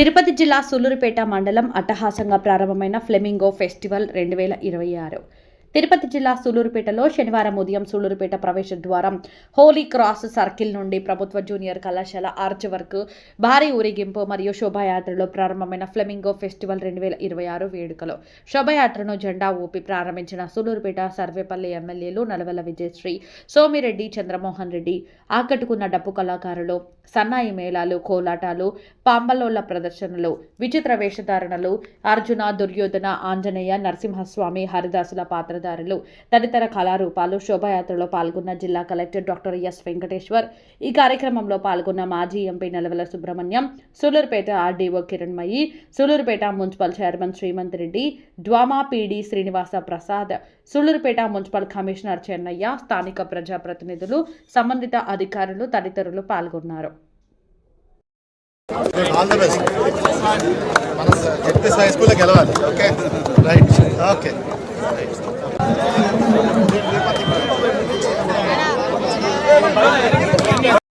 తిరుపతి జిల్లా సూలూరుపేట మండలం అట్టహాసంగా ప్రారంభమైన ఫ్లెమింగో ఫెస్టివల్ రెండు వేల ఇరవై ఆరు. తిరుపతి జిల్లా సూలూరుపేటలో శనివారం ఉదయం సూలూరుపేట ప్రవేశ ద్వారం హోలీ క్రాస్ సర్కిల్ నుండి ప్రభుత్వ జూనియర్ కళాశాల ఆర్చ్ వర్క్ భారీ ఊరేగింపు మరియు శోభాయాత్రలో ప్రారంభమైన ఫ్లెమింగో ఫెస్టివల్ రెండు వేల ఇరవై ఆరు వేడుకలో. శోభాయాత్రను జెండా ఊపి ప్రారంభించిన సూలూరుపేట సర్వేపల్లి ఎమ్మెల్యేలు నలవల విజయశ్రీ సోమిరెడ్డి చంద్రమోహన్ రెడ్డి ఆకట్టుకున్న డప్పు కళాకారులు సన్నాయి మేళాలు కోలాటాలు పాంబలోళ్ళ ప్రదర్శనలు విచిత్ర వేషధారణలు అర్జున దుర్యోధన ఆంజనేయ నరసింహస్వామి హరిదాసుల పాత్ర పాత్రధారులు తదితర కళారూపాలు శోభాయాత్రలో పాల్గొన్న జిల్లా కలెక్టర్ డాక్టర్ ఎస్ వెంకటేశ్వర్ ఈ కార్యక్రమంలో పాల్గొన్న మాజీ MP Nelavela Subrahmanyam Sullurpeta RDO Kiranmayi Sullurpeta municipal chairman Srimanth Reddy DWAMA PD Srinivasa Prasad Sullurpeta municipal commissioner Chennaiah స్థానిక ప్రజాప్రతినిధులు సంబంధిత అధికారులు తదితరులు పాల్గొన్నారు. మనం హై స్కూల్లో గెలవాలి. Okay? Right. Okay.